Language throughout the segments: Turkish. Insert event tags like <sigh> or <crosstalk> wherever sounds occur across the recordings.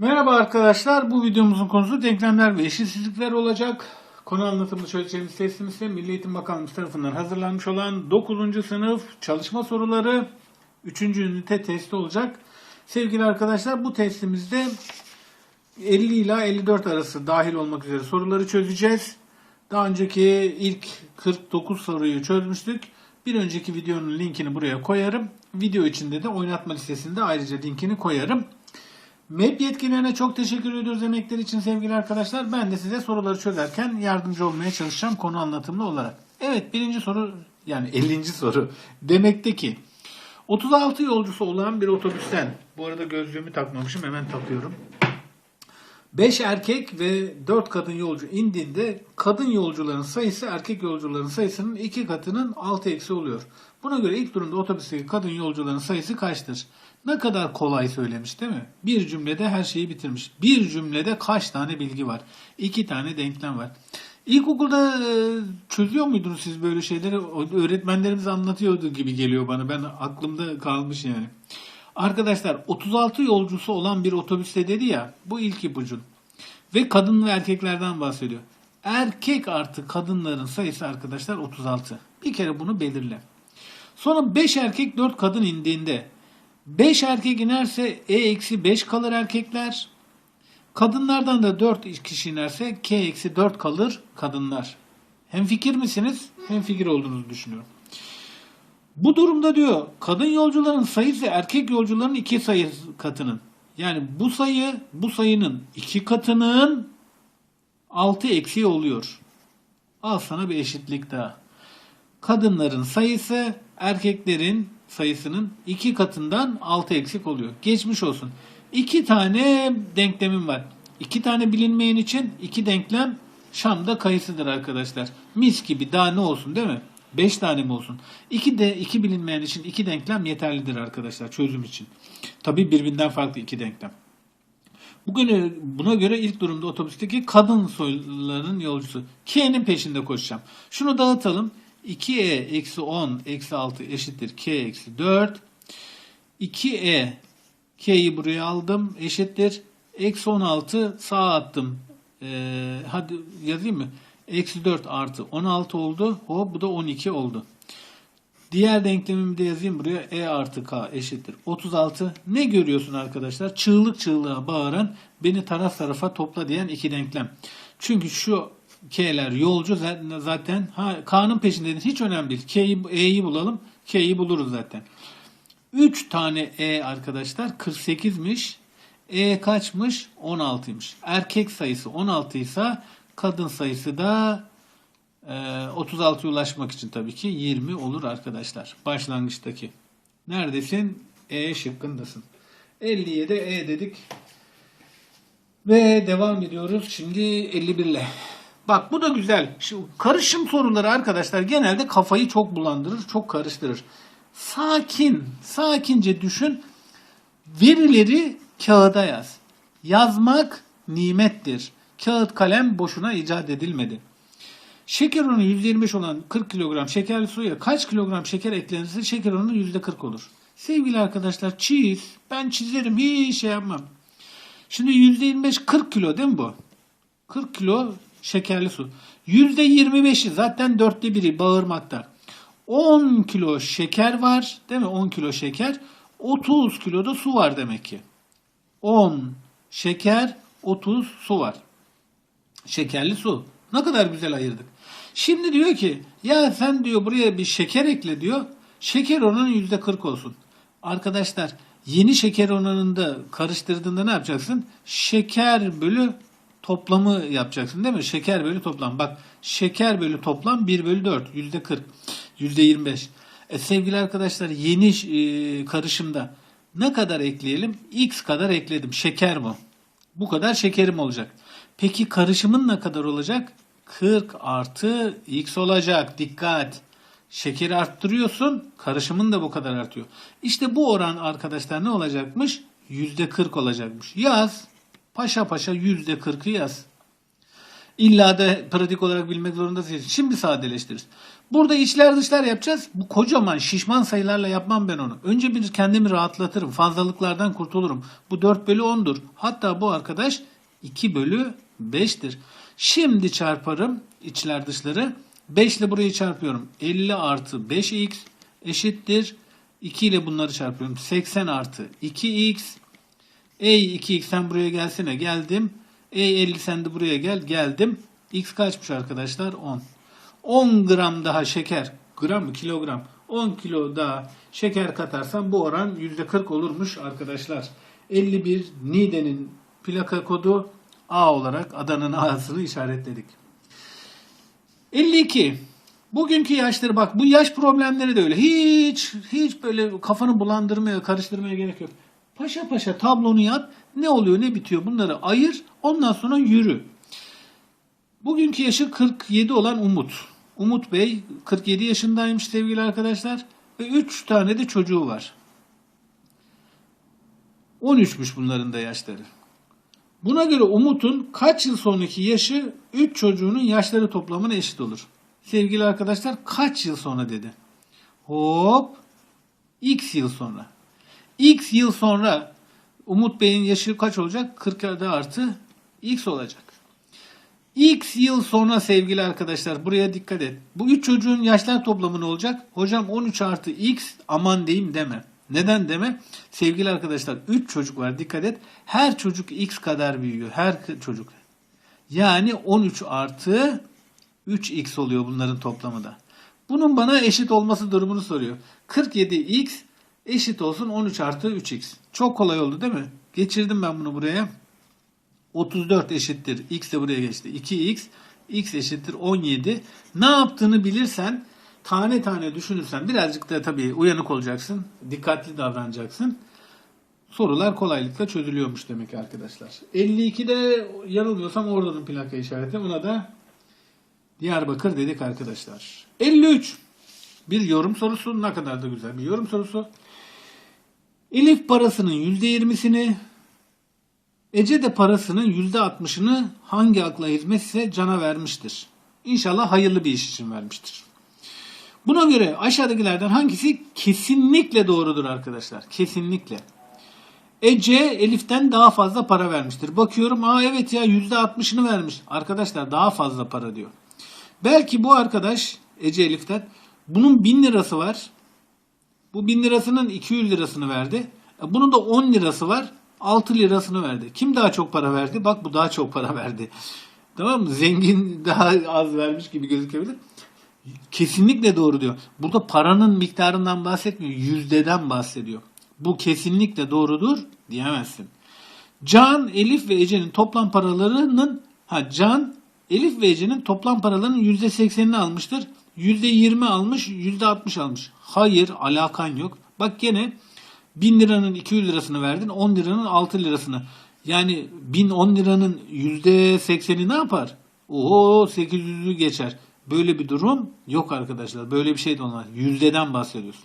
Merhaba arkadaşlar. Bu videomuzun konusu denklemler ve eşitsizlikler olacak. Konu anlatımını çözeceğimiz testimiz ise Milli Eğitim Bakanlığı tarafından hazırlanmış olan 9. sınıf çalışma soruları 3. ünite testi olacak. Sevgili arkadaşlar bu testimizde 50 ila 54 arası dahil olmak üzere soruları çözeceğiz. Daha önceki ilk 49 soruyu çözmüştük. Bir önceki videonun linkini buraya koyarım. Video içinde de oynatma listesinde ayrıca linkini koyarım. MEP yetkililerine çok teşekkür ediyoruz emekleri için sevgili arkadaşlar. Ben de size soruları çözerken yardımcı olmaya çalışacağım konu anlatımlı olarak. Evet birinci soru yani 50. soru. Demekte ki 36 yolcusu olan bir otobüsten bu arada gözlüğümü takmamışım hemen takıyorum. 5 erkek ve 4 kadın yolcu indiğinde kadın yolcuların sayısı erkek yolcuların sayısının 2 katının 6 eksi oluyor. Buna göre ilk durumda otobüsteki kadın yolcuların sayısı kaçtır? Ne kadar kolay söylemiş değil mi? Bir cümlede her şeyi bitirmiş. Bir cümlede kaç tane bilgi var? İki tane denklem var. İlkokulda e, çözüyor muydunuz siz böyle şeyleri? Öğretmenlerimiz anlatıyordu gibi geliyor bana. Ben aklımda kalmış yani. Arkadaşlar 36 yolcusu olan bir otobüste dedi ya bu ilk ipucun. Ve kadın ve erkeklerden bahsediyor. Erkek artı kadınların sayısı arkadaşlar 36. Bir kere bunu belirle. Sonra 5 erkek 4 kadın indiğinde 5 erkek inerse E eksi 5 kalır erkekler. Kadınlardan da 4 kişi inerse K eksi 4 kalır kadınlar. Hem fikir misiniz? Hem fikir olduğunuzu düşünüyorum. Bu durumda diyor kadın yolcuların sayısı erkek yolcuların iki sayı katının. Yani bu sayı bu sayının iki katının 6 eksiği oluyor. Al sana bir eşitlik daha. Kadınların sayısı erkeklerin sayısının iki katından 6 eksik oluyor. Geçmiş olsun. İki tane denklemim var. İki tane bilinmeyen için iki denklem Şam'da kayısıdır arkadaşlar. Mis gibi daha ne olsun değil mi? 5 tane mi olsun? İki de iki bilinmeyen için iki denklem yeterlidir arkadaşlar çözüm için. Tabii birbirinden farklı iki denklem. Bugün buna göre ilk durumda otobüsteki kadın soyluların yolcusu. K'nin peşinde koşacağım. Şunu dağıtalım. 2e eksi 10 eksi 6 eşittir k eksi 4. 2e k'yi buraya aldım eşittir. Eksi 16 sağa attım. Ee, hadi yazayım mı? Eksi 4 artı 16 oldu. Hop bu da 12 oldu. Diğer denklemimi de yazayım buraya. E artı K eşittir. 36. Ne görüyorsun arkadaşlar? Çığlık çığlığa bağıran beni taraf tarafa topla diyen iki denklem. Çünkü şu K'ler yolcu zaten- K'nın peşindeydin. Hiç önemli değil. K'yi, E'yi bulalım. K'yi buluruz zaten. 3 tane E arkadaşlar 48'miş. E kaçmış? 16'ymış. Erkek sayısı 16 ise kadın sayısı da ee, 36'ya ulaşmak için tabii ki 20 olur arkadaşlar. Başlangıçtaki. Neredesin? E şıkkındasın. 57 E dedik. Ve devam ediyoruz. Şimdi 51 ile. Bak bu da güzel. Şu karışım soruları arkadaşlar genelde kafayı çok bulandırır, çok karıştırır. Sakin, sakince düşün. Verileri kağıda yaz. Yazmak nimettir. Kağıt kalem boşuna icat edilmedi. Şeker oranı %25 olan 40 kilogram şekerli suya kaç kilogram şeker eklenirse şeker oranı %40 olur. Sevgili arkadaşlar çiz. Ben çizerim hiç şey yapmam. Şimdi %25 40 kilo değil mi bu? 40 kilo şekerli su. %25'i zaten dörtte biri bağırmakta. 10 kilo şeker var değil mi? 10 kilo şeker. 30 kilo da su var demek ki. 10 şeker, 30 su var. Şekerli su. Ne kadar güzel ayırdık. Şimdi diyor ki ya sen diyor buraya bir şeker ekle diyor. Şeker oranı yüzde 40 olsun. Arkadaşlar yeni şeker oranında karıştırdığında ne yapacaksın? Şeker bölü toplamı yapacaksın değil mi? Şeker bölü toplam. Bak şeker bölü toplam 1 bölü 4. Yüzde 40. Yüzde 25. E, sevgili arkadaşlar yeni e, karışımda ne kadar ekleyelim? X kadar ekledim. Şeker bu. Bu kadar şekerim olacak. Peki karışımın ne kadar olacak? 40 artı x olacak. Dikkat. Şekeri arttırıyorsun. Karışımın da bu kadar artıyor. İşte bu oran arkadaşlar ne olacakmış? %40 olacakmış. Yaz. Paşa paşa %40'ı yaz. İlla da pratik olarak bilmek zorunda değilsin. Şimdi sadeleştiririz. Burada içler dışlar yapacağız. Bu kocaman şişman sayılarla yapmam ben onu. Önce bir kendimi rahatlatırım. Fazlalıklardan kurtulurum. Bu 4 bölü 10'dur. Hatta bu arkadaş 2 bölü 5'tir. Şimdi çarparım içler dışları. 5 ile burayı çarpıyorum. 50 artı 5x eşittir. 2 ile bunları çarpıyorum. 80 artı 2x. Ey 2x sen buraya gelsene. Geldim. Ey 50 sen de buraya gel. Geldim. X kaçmış arkadaşlar? 10. 10 gram daha şeker. Gram mı? Kilogram. 10 kilo daha şeker katarsam bu oran %40 olurmuş arkadaşlar. 51 Niğde'nin plaka kodu A olarak Adana'nın A'sını işaretledik. 52. Bugünkü yaşları bak bu yaş problemleri de öyle. Hiç hiç böyle kafanı bulandırmaya, karıştırmaya gerek yok. Paşa paşa tablonu yap. Ne oluyor, ne bitiyor bunları ayır. Ondan sonra yürü. Bugünkü yaşı 47 olan Umut. Umut Bey 47 yaşındaymış sevgili arkadaşlar. Ve 3 tane de çocuğu var. 13'müş bunların da yaşları. Buna göre Umut'un kaç yıl sonraki yaşı 3 çocuğunun yaşları toplamına eşit olur. Sevgili arkadaşlar kaç yıl sonra dedi. Hop. X yıl sonra. X yıl sonra Umut Bey'in yaşı kaç olacak? 47 artı X olacak. X yıl sonra sevgili arkadaşlar buraya dikkat et. Bu üç çocuğun yaşlar toplamı ne olacak? Hocam 13 artı X aman diyeyim deme. Neden deme? Sevgili arkadaşlar 3 çocuk var dikkat et. Her çocuk X kadar büyüyor. Her çocuk. Yani 13 artı 3X oluyor bunların toplamı da. Bunun bana eşit olması durumunu soruyor. 47X eşit olsun 13 artı 3X. Çok kolay oldu değil mi? Geçirdim ben bunu buraya. 34 eşittir. X de buraya geçti. 2x. X eşittir 17. Ne yaptığını bilirsen tane tane düşünürsen birazcık da tabii uyanık olacaksın. Dikkatli davranacaksın. Sorular kolaylıkla çözülüyormuş demek arkadaşlar. 52'de yanılmıyorsam Ordu'nun plaka işareti. Buna da Diyarbakır dedik arkadaşlar. 53. Bir yorum sorusu. Ne kadar da güzel bir yorum sorusu. Elif parasının %20'sini Ece de parasının %60'ını hangi akla hizmetse cana vermiştir. İnşallah hayırlı bir iş için vermiştir. Buna göre aşağıdakilerden hangisi kesinlikle doğrudur arkadaşlar? Kesinlikle. Ece Elif'ten daha fazla para vermiştir. Bakıyorum aa evet ya %60'ını vermiş. Arkadaşlar daha fazla para diyor. Belki bu arkadaş Ece Elif'ten bunun 1000 lirası var. Bu 1000 lirasının 200 lirasını verdi. E, Bunun da 10 lirası var. 6 lirasını verdi. Kim daha çok para verdi? Bak bu daha çok para verdi. Tamam mı? Zengin daha az vermiş gibi gözükebilir. Kesinlikle doğru diyor. Burada paranın miktarından bahsetmiyor. Yüzdeden bahsediyor. Bu kesinlikle doğrudur diyemezsin. Can, Elif ve Ece'nin toplam paralarının ha Can, Elif ve Ece'nin toplam paralarının %80'ini almıştır. %20 almış, %60 almış. Hayır, alakan yok. Bak gene 1000 liranın 200 lirasını verdin, 10 liranın 6 lirasını. Yani 1000 10 liranın %80'i ne yapar? Oo 800'ü geçer. Böyle bir durum yok arkadaşlar. Böyle bir şey de olmaz. Yüzdeden bahsediyoruz.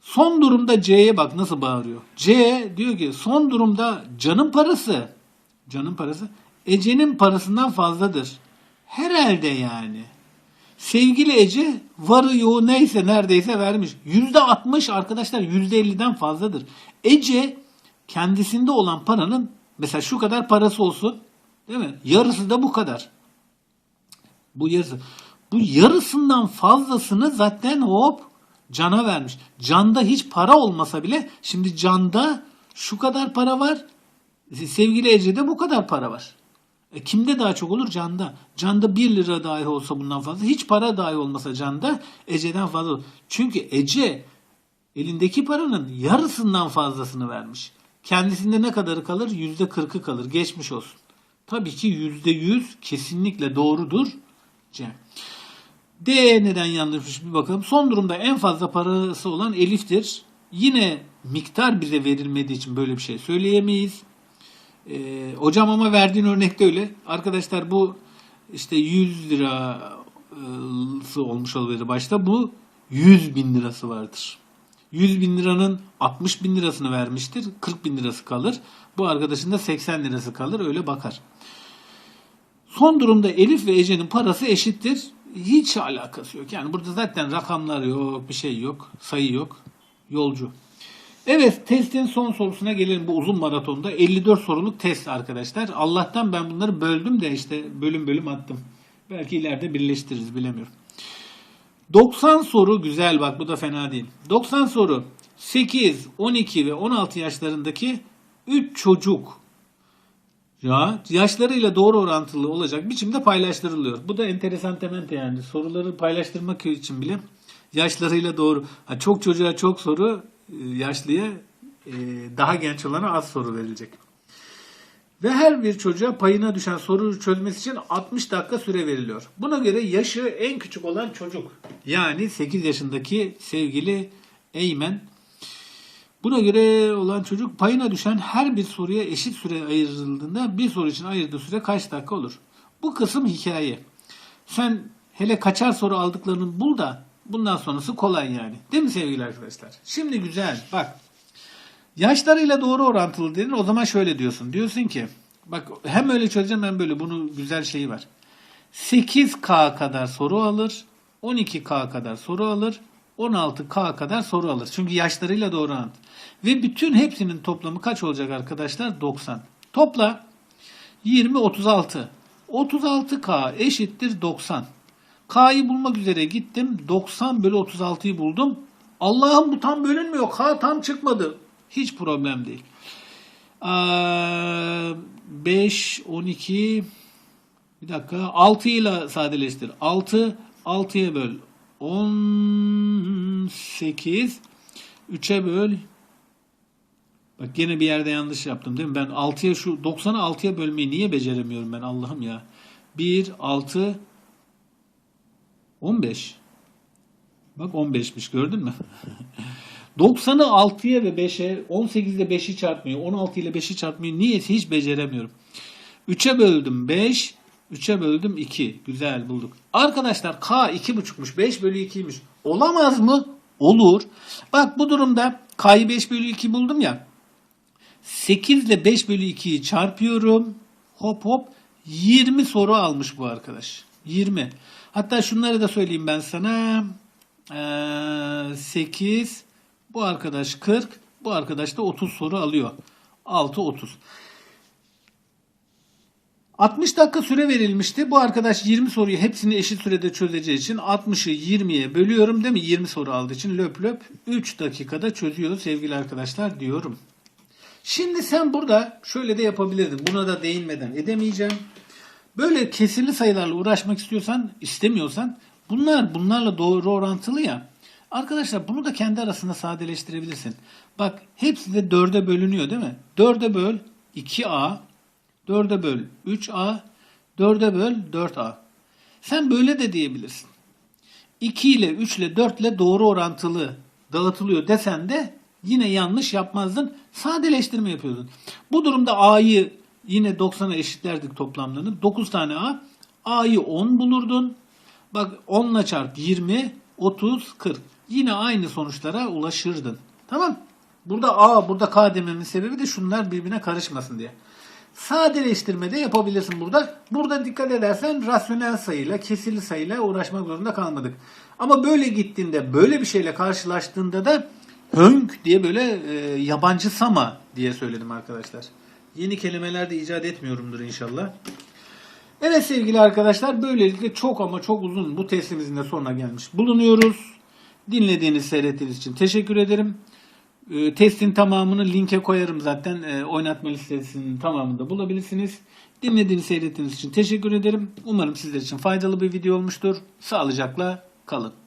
Son durumda C'ye bak nasıl bağırıyor. C diyor ki son durumda canın parası, canın parası Ece'nin parasından fazladır. Herhalde yani. Sevgili Ece varı yoğu neyse neredeyse vermiş. Yüzde 60 arkadaşlar yüzde 50'den fazladır. Ece kendisinde olan paranın mesela şu kadar parası olsun değil mi? Yarısı da bu kadar. Bu yarısı. Bu yarısından fazlasını zaten hop cana vermiş. Canda hiç para olmasa bile şimdi canda şu kadar para var. Sevgili Ece'de bu kadar para var. E kimde daha çok olur? Canda. Canda 1 lira dahi olsa bundan fazla. Hiç para dahi olmasa canda Ece'den fazla olur. Çünkü Ece elindeki paranın yarısından fazlasını vermiş. Kendisinde ne kadarı kalır? Yüzde kırkı kalır. Geçmiş olsun. Tabii ki yüzde yüz kesinlikle doğrudur. Cem. D neden yanlışmış bir bakalım. Son durumda en fazla parası olan Elif'tir. Yine miktar bize verilmediği için böyle bir şey söyleyemeyiz. Ee, hocam ama verdiğin örnekte öyle. Arkadaşlar bu işte 100 lirası olmuş olabilir başta. Bu 100 bin lirası vardır. 100 bin liranın 60 bin lirasını vermiştir. 40 bin lirası kalır. Bu arkadaşın da 80 lirası kalır. Öyle bakar. Son durumda Elif ve Ece'nin parası eşittir. Hiç alakası yok. Yani burada zaten rakamlar yok, bir şey yok, sayı yok. Yolcu. Evet testin son sorusuna gelelim bu uzun maratonda. 54 soruluk test arkadaşlar. Allah'tan ben bunları böldüm de işte bölüm bölüm attım. Belki ileride birleştiririz bilemiyorum. 90 soru güzel bak bu da fena değil. 90 soru 8, 12 ve 16 yaşlarındaki 3 çocuk ya yaşlarıyla doğru orantılı olacak biçimde paylaştırılıyor. Bu da enteresan temente yani. Soruları paylaştırmak için bile yaşlarıyla doğru. Ha, çok çocuğa çok soru, e, yaşlıya e, daha genç olana az soru verilecek. Ve her bir çocuğa payına düşen soruyu çözmesi için 60 dakika süre veriliyor. Buna göre yaşı en küçük olan çocuk. Yani 8 yaşındaki sevgili Eymen Buna göre olan çocuk payına düşen her bir soruya eşit süre ayrıldığında bir soru için ayırdığı süre kaç dakika olur? Bu kısım hikaye. Sen hele kaçar soru aldıklarını bul da bundan sonrası kolay yani. Değil mi sevgili arkadaşlar? Şimdi güzel bak. Yaşlarıyla doğru orantılı dedin o zaman şöyle diyorsun. Diyorsun ki bak hem öyle çözeceğim hem böyle bunun güzel şeyi var. 8K kadar soru alır. 12K kadar soru alır. 16K kadar soru alır. Çünkü yaşlarıyla doğru orantı. Ve bütün hepsinin toplamı kaç olacak arkadaşlar? 90. Topla 20 36. 36K eşittir 90. K'yı bulmak üzere gittim. 90 bölü 36'yı buldum. Allah'ım bu tam bölünmüyor. K tam çıkmadı. Hiç problem değil. Aa, 5, 12, bir dakika 6 ile sadeleştir. 6, 6'ya böl. 18, 3'e böl. Bak gene bir yerde yanlış yaptım değil mi? Ben 6'ya şu 90'ı 6'ya bölmeyi niye beceremiyorum ben Allah'ım ya. 1, 6, 15. Bak 15'miş gördün mü? <laughs> 90'ı 6'ya ve 5'e, 18 ile 5'i çarpmayı, 16 ile 5'i çarpmayı niyeyse hiç beceremiyorum. 3'e böldüm 5, 3'e böldüm 2. Güzel bulduk. Arkadaşlar K 2,5'muş, 5 bölü 2'ymiş. Olamaz mı? Olur. Bak bu durumda K'yı 5 bölü 2 buldum ya. 8 ile 5 bölü 2'yi çarpıyorum. Hop hop 20 soru almış bu arkadaş. 20. Hatta şunları da söyleyeyim ben sana. Ee, 8 bu arkadaş 40 bu arkadaş da 30 soru alıyor. 6 30. 60 dakika süre verilmişti. Bu arkadaş 20 soruyu hepsini eşit sürede çözeceği için 60'ı 20'ye bölüyorum değil mi? 20 soru aldığı için löp löp 3 dakikada çözüyor sevgili arkadaşlar diyorum. Şimdi sen burada şöyle de yapabilirdin. Buna da değinmeden edemeyeceğim. Böyle kesirli sayılarla uğraşmak istiyorsan, istemiyorsan bunlar bunlarla doğru orantılı ya. Arkadaşlar bunu da kendi arasında sadeleştirebilirsin. Bak hepsi de 4'e bölünüyor değil mi? 4'e böl 2A, 4'e böl 3A, 4'e böl 4A. Sen böyle de diyebilirsin. 2 ile 3 ile 4 ile doğru orantılı dağıtılıyor desen de yine yanlış yapmazdın. Sadeleştirme yapıyordun. Bu durumda A'yı yine 90'a eşitlerdik toplamlarını. 9 tane A. A'yı 10 bulurdun. Bak 10 ile çarp 20, 30, 40. Yine aynı sonuçlara ulaşırdın. Tamam. Burada A, burada K dememin sebebi de şunlar birbirine karışmasın diye. Sadeleştirme de yapabilirsin burada. Burada dikkat edersen rasyonel sayıyla, kesirli sayıyla uğraşmak zorunda kalmadık. Ama böyle gittiğinde, böyle bir şeyle karşılaştığında da hönk diye böyle e, yabancısama diye söyledim arkadaşlar. Yeni kelimeler de icat etmiyorumdur inşallah. Evet sevgili arkadaşlar böylelikle çok ama çok uzun bu testimizin de sonuna gelmiş bulunuyoruz. Dinlediğiniz, seyrettiğiniz için teşekkür ederim. E, testin tamamını linke koyarım zaten. E, oynatma listesinin tamamında bulabilirsiniz. Dinlediğiniz, seyrettiğiniz için teşekkür ederim. Umarım sizler için faydalı bir video olmuştur. Sağlıcakla kalın.